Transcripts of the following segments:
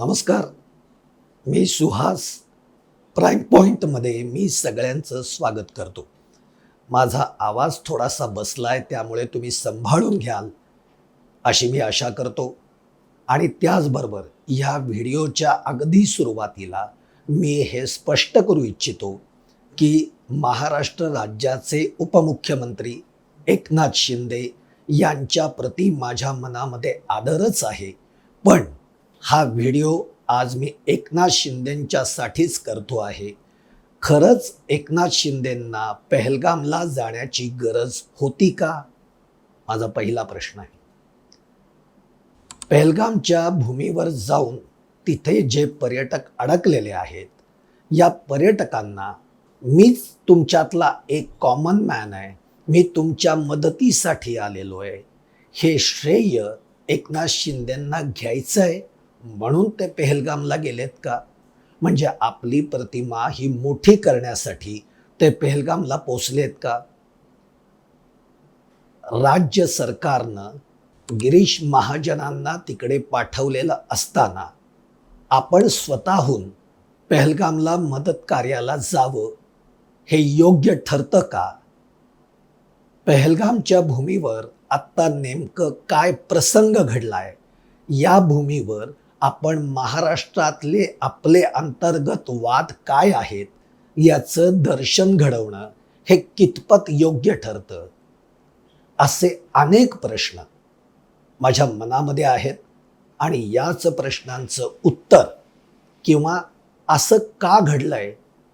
नमस्कार. मी सुहास. प्राईम पॉईंटमध्ये मी सगळ्यांचं स्वागत करतो. माझा आवाज थोडासा बसला आहे त्यामुळे तुम्ही संभाळून घ्याल अशी मी आशा करतो. आणि त्याचबरोबर ह्या व्हिडिओच्या अगदी सुरुवातीला मी हे स्पष्ट करू इच्छितो की महाराष्ट्र राज्याचे उपमुख्यमंत्री एकनाथ शिंदे यांच्या प्रती माझ्या मनामध्ये आदरच आहे. पण हा व्हिडिओ आज मी एकनाथ शिंदेंच्यासाठीच करतो आहे. खरंच एकनाथ शिंदेंना पहलगामला जाण्याची गरज होती का? माझा पहिला प्रश्न आहे. पहलगामच्या भूमीवर जाऊन तिथे जे पर्यटक अडकलेले आहेत या पर्यटकांना मीच तुमच्यातला एक कॉमन मॅन आहे. मी तुमच्या मदतीसाठी आलेलो आहे. हे श्रेय एकनाथ शिंदेंना घ्यायचं आहे म्हणून ते पेहलगामला गेलेत का? म्हणजे आपली प्रतिमा ही मोठी करण्यासाठी ते पेहलगामला पोचलेत का? राज्य सरकारनं गिरीश महाजनांना तिकडे पाठवलेलं असताना आपण स्वतःहून पेहलगामला मदत कार्याला जावं हे योग्य ठरतं का? पेहलगामच्या भूमीवर आत्ता नेमकं काय प्रसंग घडलाय? या भूमीवर आपण महाराष्ट्रातले आपले अंतर्गत वाद काय आहेत याचं दर्शन घडवणं हे कितपत योग्य ठरतं? असे अनेक प्रश्न माझ्या मनामध्ये आहेत आणि याच प्रश्नांचं उत्तर किंवा असं का घडलंय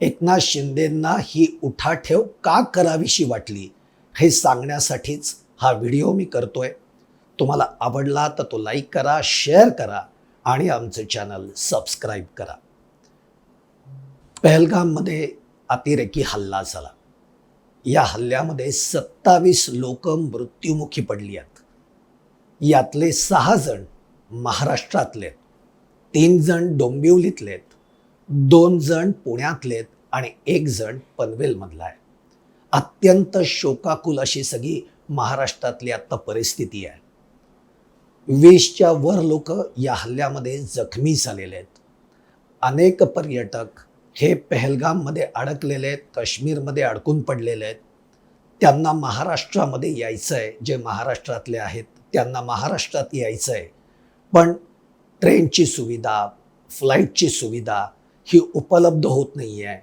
एकनाथ शिंदेंना ही उठाठेव का करावीशी वाटली हे सांगण्यासाठीच हा व्हिडिओ मी करतोय. तुम्हाला आवडला तर तो लाईक करा शेअर करा. आणि आमचं चॅनल सबस्क्राईब करा. पहलगाममध्ये अतिरेकी हल्ला झाला. या हल्ल्यामध्ये सत्तावीस लोक मृत्युमुखी पडली आहेत. यातले सहा जण महाराष्ट्रातले आहेत. तीन जण डोंबिवलीतलेत दोन जण पुण्यातलेत आणि एक जण पनवेलमधला आहे. अत्यंत शोकाकुल अशी सगळी महाराष्ट्रातली आत्ता परिस्थिती आहे. वीसच्या वर लोक या हल्ल्यामध्ये जखमी झालेले आहेत. अनेक पर्यटक हे पहलगाममध्ये अडकलेले आहेत काश्मीरमध्ये अडकून पडलेले आहेत. त्यांना महाराष्ट्रामध्ये यायचं आहे जे महाराष्ट्रातले आहेत त्यांना महाराष्ट्रात यायचं आहे. पण ट्रेनची सुविधा फ्लाईटची सुविधा ही उपलब्ध होत नाही आहे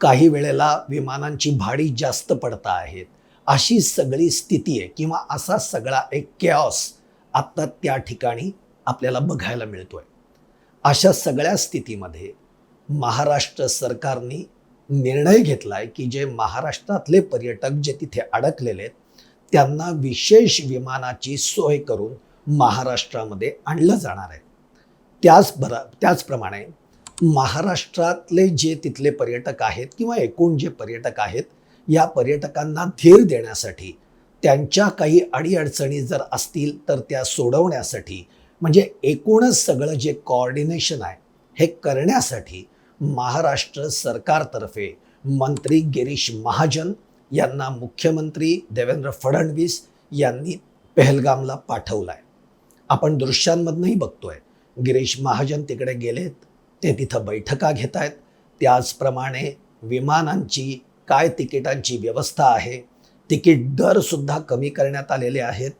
काही वेळेला विमानांची भाडी जास्त पडता आहेत. अशी सगळी स्थिती आहे किंवा असा सगळा एक कॅओस आत्ता त्या ठिकाणी आपल्याला बघायला मिळतोय. अशा सगळ्या स्थितीमध्ये महाराष्ट्र सरकारने निर्णय घेतला आहे की जे महाराष्ट्रातले पर्यटक जे तिथे अडकलेले आहेत त्यांना विशेष विमानाची सोय करून महाराष्ट्रामध्ये आणलं जाणार आहे. त्याच बरा त्याचप्रमाणे महाराष्ट्रातले जे तिथले पर्यटक आहेत किंवा एकूण जे पर्यटक आहेत या पर्यटकांना धीर देण्यासाठी त्यांच्या काही अडीअडचणी जर असतील तर त्या सोडवण्यासाठी म्हणजे एकूणच सगळं जे कॉर्डिनेशन आहे हे करण्यासाठी महाराष्ट्र सरकारतर्फे मंत्री गिरीश महाजन यांना मुख्यमंत्री देवेंद्र फडणवीस यांनी पहलगामला पाठवलं आहे आपण दृश्यांमधनंही बघतोय गिरीश महाजन तिकडे गेलेत ते तिथं बैठका घेत आहेत त्याचप्रमाणे विमानांची काय तिकिटांची व्यवस्था आहे तिकीट दरसुद्धा कमी करण्यात आलेले आहेत.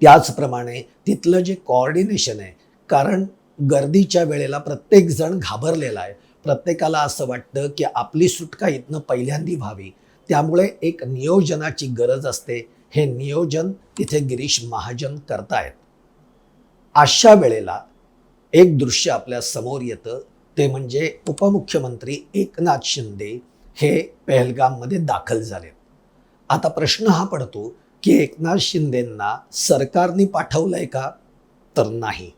त्याचप्रमाणे तिथलं जे कॉर्डिनेशन आहे कारण गर्दीच्या वेळेला प्रत्येकजण घाबरलेला आहे. प्रत्येकाला असं वाटतं की आपली सुटका इथनं पहिल्यांदी व्हावी. त्यामुळे एक नियोजनाची गरज असते. हे नियोजन तिथे गिरीश महाजन करतायत. अशा वेळेला एक दृश्य आपल्यासमोर येतं. ते म्हणजे उपमुख्यमंत्री एकनाथ शिंदे हे पहलगाममध्ये दाखल झाले आता प्रश्न हा पडतो की एकनाथ शिंदेंना सरकारने पाठवलंय का? तर नाही.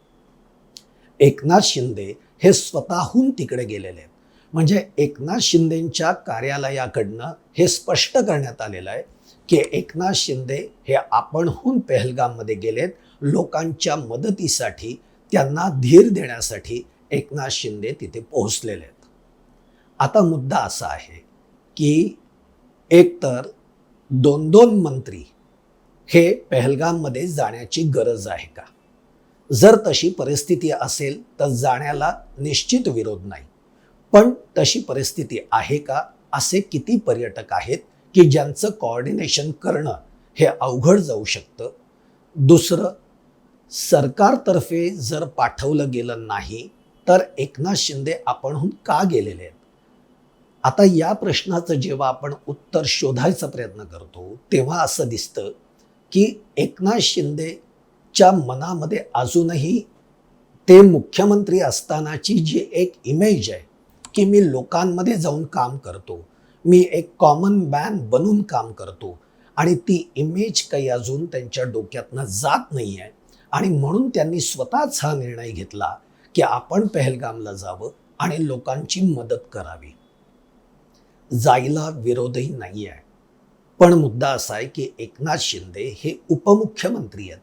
एकनाथ शिंदे हे स्वतःहून तिकडे गेलेले आहेत. म्हणजे एकनाथ शिंदेंच्या कार्यालयाकडनं हे स्पष्ट करण्यात आलेलं आहे की एकनाथ शिंदे हे आपणहून पहलगाममध्ये गेलेत. लोकांच्या मदतीसाठी त्यांना धीर देण्यासाठी एकनाथ शिंदे तिथे पोहोचलेले आहेत. आता मुद्दा असा आहे की एकतर दोन दोन मंत्री हे पहलगाममध्ये जाण्याची गरज आहे का? जर तशी परिस्थिती असेल तर जाण्याला निश्चित विरोध नाही. पण तशी परिस्थिती आहे का? असे किती पर्यटक आहेत की ज्यांचं कॉर्डिनेशन करणं हे अवघड जाऊ शकतं? दुसरं सरकारतर्फे जर पाठवलं गेलं नाही तर एकनाथ शिंदे आपणहून का गेलेले आहेत? आता या प्रश्नाचं जेव्हा आपण उत्तर शोधायचा प्रयत्न करतो तेव्हा असं दिसतं की एकनाथ शिंदेच्या मनामध्ये अजूनही ते मुख्यमंत्री असतानाची जी एक इमेज आहे की मी लोकांमध्ये जाऊन काम करतो मी एक कॉमन मॅन बनून काम करतो आणि ती इमेज काही अजून त्यांच्या डोक्यातनं जात नाही आहे आणि म्हणून त्यांनी स्वतःच हा निर्णय घेतला की आपण पहलगामला जावं आणि लोकांची मदत करावी. जायला विरोधही नाही आहे पण मुद्दा असा आहे की एकनाथ शिंदे हे उपमुख्यमंत्री आहेत.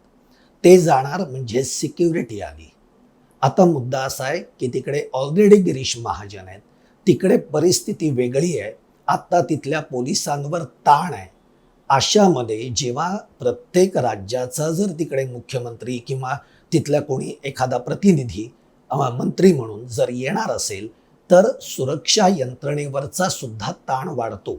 ते जाणार म्हणजे सिक्युरिटी आली आता मुद्दा असा आहे की तिकडे ऑलरेडी गिरीश महाजन आहेत. तिकडे परिस्थिती वेगळी आहे. आत्ता तिथल्या पोलिसांवर ताण आहे. अशामध्ये जेव्हा प्रत्येक राज्याचा जर तिकडे मुख्यमंत्री किंवा तिथल्या कोणी एखादा प्रतिनिधी मंत्री म्हणून जर येणार असेल तर सुरक्षा यंत्रणेवरचा सुद्धा ताण वाढतो.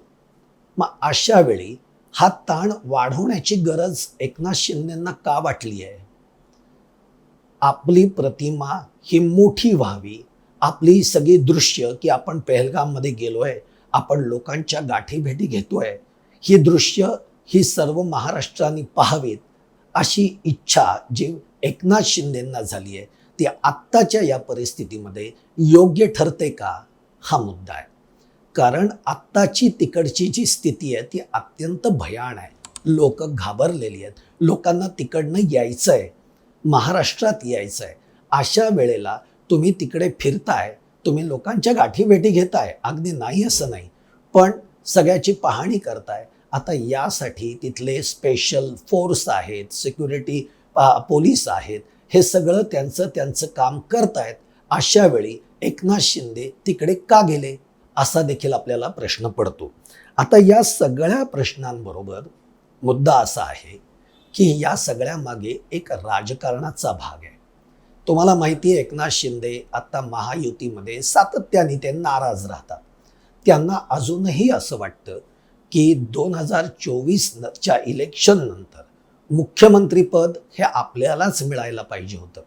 मग अशा वेळी हा ताण वाढवण्याची गरज एकनाथ शिंदेंना का वाटली आहे? आपली प्रतिमा ही मोठी व्हावी आपली सगळी दृश्य की आपण पहलगाममध्ये गेलोय आपण लोकांच्या गाठी भेटी घेतोय ही दृश्य ही सर्व महाराष्ट्राने पाहावीत अशी इच्छा जी एकनाथ शिंदेंना झाली आहे. ती आत्ताच्या या परिस्थितीमध्ये योग्य ठरते का? हा मुद्दा आहे. कारण आत्ताची तिकडची जी स्थिती आहे ती अत्यंत भयाण आहे. लोक घाबरलेली आहेत. लोकांना तिकडनं यायचं आहे महाराष्ट्रात यायचं आहे अशा वेळेला तुम्ही तिकडे फिरताय तुम्ही लोकांच्या गाठीभेटी घेताय. अगदी नाही असं नाही. पण सगळ्याची पाहणी करताय. आता यासाठी तिथले स्पेशल फोर्स आहेत सिक्युरिटी पोलीस आहेत. हे सगळं त्यांचं त्यांचं काम करतायत. अशा वेळी एकनाथ शिंदे तिकडे का गेले? असा देखील आपल्याला प्रश्न पडतो. आता या सगळ्या प्रश्नांबरोबर मुद्दा असा आहे की या सगळ्यामागे एक राजकारणाचा भाग आहे. तुम्हाला माहिती आहे एकनाथ शिंदे आता महायुतीमध्ये सातत्याने ते नाराज राहतात. त्यांना अजूनही असं वाटतं की दोन हजार चोवीसच्या इलेक्शननंतर मुख्यमंत्रीपद हे आपल्यालाच मिळायला पाहिजे होतं.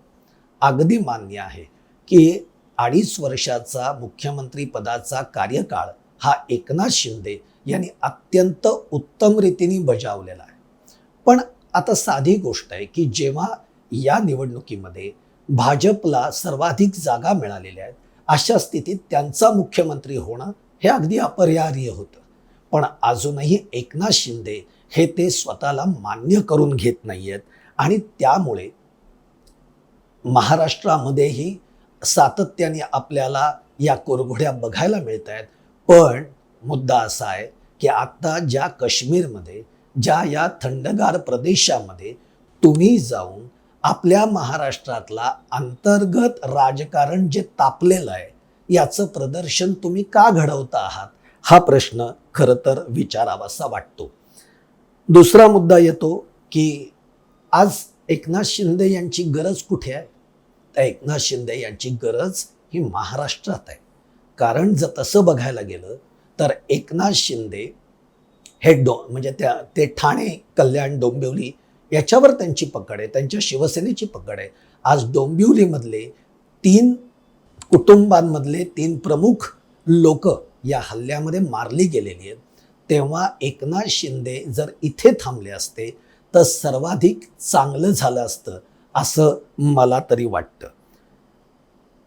अगदी मान्य आहे की अडीच वर्षाचा मुख्यमंत्री पदाचा कार्यकाळ हा एकनाथ शिंदे यांनी अत्यंत उत्तम रीतीने बजावलेला आहे. पण आता साधी गोष्ट आहे की जेव्हा या निवडणुकीमध्ये भाजपला सर्वाधिक जागा मिळालेल्या आहेत अशा स्थितीत त्यांचा मुख्यमंत्री होणं हे अगदी अपरिहार्य होतं. पण अजूनही एकनाथ शिंदे हे ते स्वतःला मान्य करून घेत नाही आहेत आणि त्यामुळे महाराष्ट्रामध्येही सातत्याने आपल्याला या कोरघोड्या बघायला मिळत आहेत पण मुद्दा असा आहे की आत्ता ज्या काश्मीरमध्ये ज्या या थंडगार प्रदेशामध्ये तुम्ही जाऊन आपल्या महाराष्ट्रातला अंतर्गत राजकारण जे तापलेलं आहे याचं प्रदर्शन तुम्ही का घडवता आहात? हा प्रश्न खरं तर विचारावासा वाटतो. दुसरा मुद्दा येतो की आज एकनाथ शिंदे यांची गरज कुठे आहे? तर एकनाथ शिंदे यांची गरज ही महाराष्ट्रात आहे. कारण जर तसं बघायला गेलं तर एकनाथ शिंदे हे डो म्हणजे त्या ते ठाणे कल्याण डोंबिवली याच्यावर त्यांची पकड आहे त्यांच्या शिवसेनेची पकड आहे. आज डोंबिवलीमधले तीन कुटुंबांमधले तीन प्रमुख लोक या हल्ल्यामध्ये मारली गेलेली आहेत. तेव्हा एकनाथ शिंदे जर इथे थांबले असते तर सर्वाधिक चांगलं झालं असतं असं मला तरी वाटतं.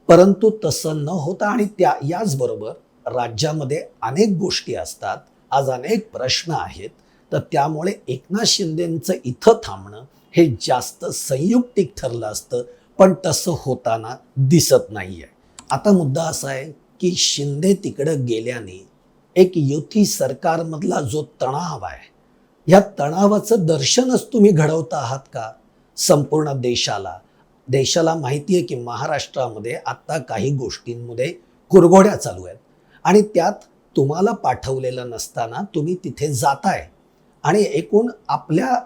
परंतु तसं न होता आणि त्या याचबरोबर राज्यामध्ये अनेक गोष्टी असतात आज अनेक प्रश्न आहेत तर त्यामुळे एकनाथ शिंदेंचं इथं थांबणं हे जास्त संयुक्तिक ठरलं असतं पण तसं होताना दिसत नाही आहे आता मुद्दा असा आहे की शिंदे तिकडं गेल्याने एक युती सरकारमधला जो तणाव आहे या तणावाचं दर्शनच तुम्ही घडवता आहात का? संपूर्ण देशाला. देशाला माहिती आहे की महाराष्ट्रामध्ये आत्ता काही गोष्टींमध्ये कुरघोड्या चालू आहेत. आणि त्यात तुम्हाला पाठवलेलं नसताना तुम्ही तिथे जाताय. आणि एकूण आपल्या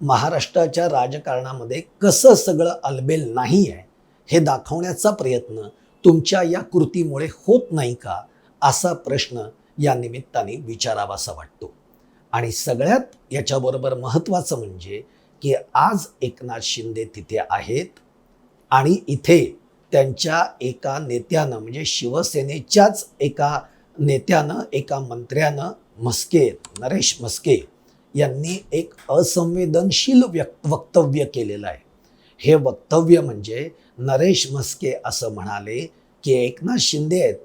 महाराष्ट्राच्या राजकारणामध्ये कसं सगळं अलबेल नाही आहे हे दाखवण्याचा प्रयत्न तुमच्या या कृतीमुळे होत नाही का? असा प्रश्न या निमित्ताने विचारावासा वाटतो. आणि सगळ्यात याच्याबरोबर महत्त्वाचं म्हणजे की आज एकनाथ शिंदे तिथे आहेत आणि इथे त्यांच्या एका नेत्यानं म्हणजे शिवसेनेच्याच एका नेत्यानं एका मंत्र्यानं म्हस्के नरेश म्हस्के यांनी एक असंवेदनशील व्यक्त वक्तव्य केलेलं आहे. हे वक्तव्य म्हणजे नरेश म्हस्के असं म्हणाले की एकनाथ शिंदे आहेत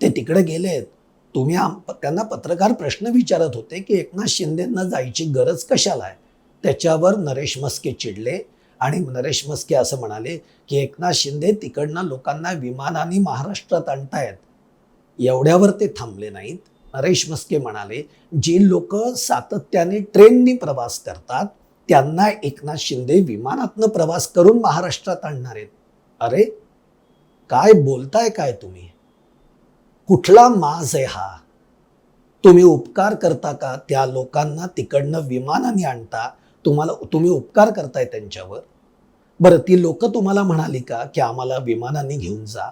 ते तिकडे गेले आहेत तुम्ही आम त्यांना पत्रकार प्रश्न विचारत होते की एकनाथ शिंदेंना जायची गरज कशाला आहे? त्याच्यावर नरेश म्हस्के चिडले आणि नरेश मस्के असं म्हणाले की एकनाथ शिंदे तिकडनं लोकांना विमानाने महाराष्ट्रात आणतायत. एवढ्यावर ते थांबले नाहीत. नरेश मस्के म्हणाले जे लोक सातत्याने ट्रेननी प्रवास करतात त्यांना एकनाथ शिंदे विमानातनं प्रवास करून महाराष्ट्रात आणणार आहेत. अरे काय बोलताय काय तुम्ही? कुठला माज आहे हा? तुम्ही उपकार करता का? त्या लोकांना तिकडनं विमानाने आणता. तुम्हाला तुम्ही उपकार करताय त्यांच्यावर. बरं ती लोक तुम्हाला म्हणाली का की आम्हाला विमानाने घेऊन जा?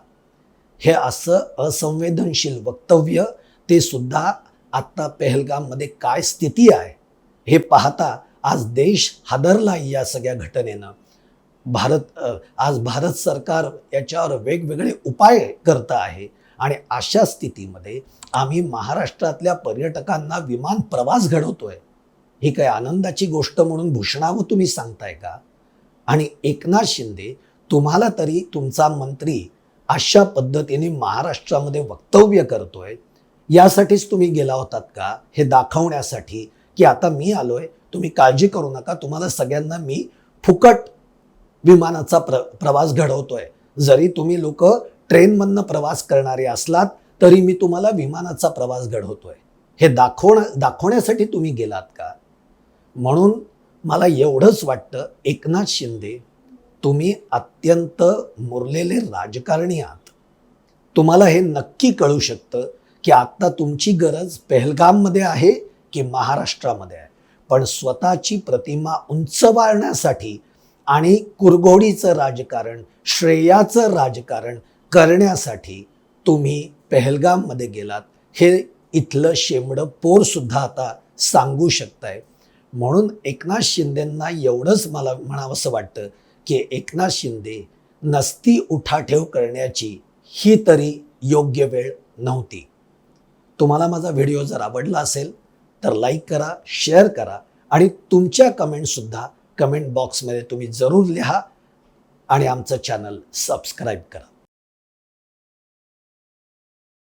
हे असं असंवेदनशील वक्तव्य ते सुद्धा आत्ता पेहलगाममध्ये काय स्थिती आहे? हे पाहता आज देश हादरला या सगळ्या घटनेनं. भारत आज भारत सरकार याच्यावर वेगवेगळे उपाय करत आहे. आणि अशा स्थितीमध्ये आम्ही महाराष्ट्रातल्या पर्यटकांना विमान प्रवास घडवतोय. ही काय आनंदाची गोष्ट म्हणून भूषणावं तुम्ही सांगताय का? आणि एकनाथ शिंदे तुम्हाला तरी तुमचा मंत्री अशा पद्धतीने महाराष्ट्रामध्ये वक्तव्य करतोय यासाठीच तुम्ही गेला होतात का? हे दाखवण्यासाठी की आता मी आलोय तुम्ही काळजी करू नका तुम्हाला सगळ्यांना मी फुकट विमानाचा प्र प्रवास घडवतोय. जरी तुम्ही लोक ट्रेनमधनं प्रवास करणारे असलात तरी मी तुम्हाला विमानाचा प्रवास घडवतोय. हे दाखवणं दाखवण्यासाठी तुम्ही गेलात का? म्हणून मला एवढंच वाटतं एकनाथ शिंदे तुम्ही अत्यंत मुरलेले राजकारणी आहात. तुम्हाला हे नक्की कळू शकतं की आत्ता तुमची गरज पेहलगाममध्ये आहे की महाराष्ट्रामध्ये आहे. पण स्वतःची प्रतिमा उंचवाळण्यासाठी आणि कुरघोडीचं राजकारण श्रेयाचं राजकारण करण्यासाठी तुम्ही पेहलगाममध्ये गेलात. हे इथलं शेमडं पोरसुद्धा आता सांगू शकताय. म्हणून एकनाथ शिंदेंना एवढंच मला म्हणावंसं वाटतं की एकनाथ शिंदे नसती उठाठेव करण्याची ही तरी योग्य वेळ नव्हती. तुम्हाला माझा व्हिडिओ जर आवडला असेल तर लाईक करा शेअर करा आणि तुमच्या कमेंटसुद्धा कमेंट बॉक्समध्ये तुम्ही जरूर लिहा आणि आमचं चॅनल सबस्क्राईब करा.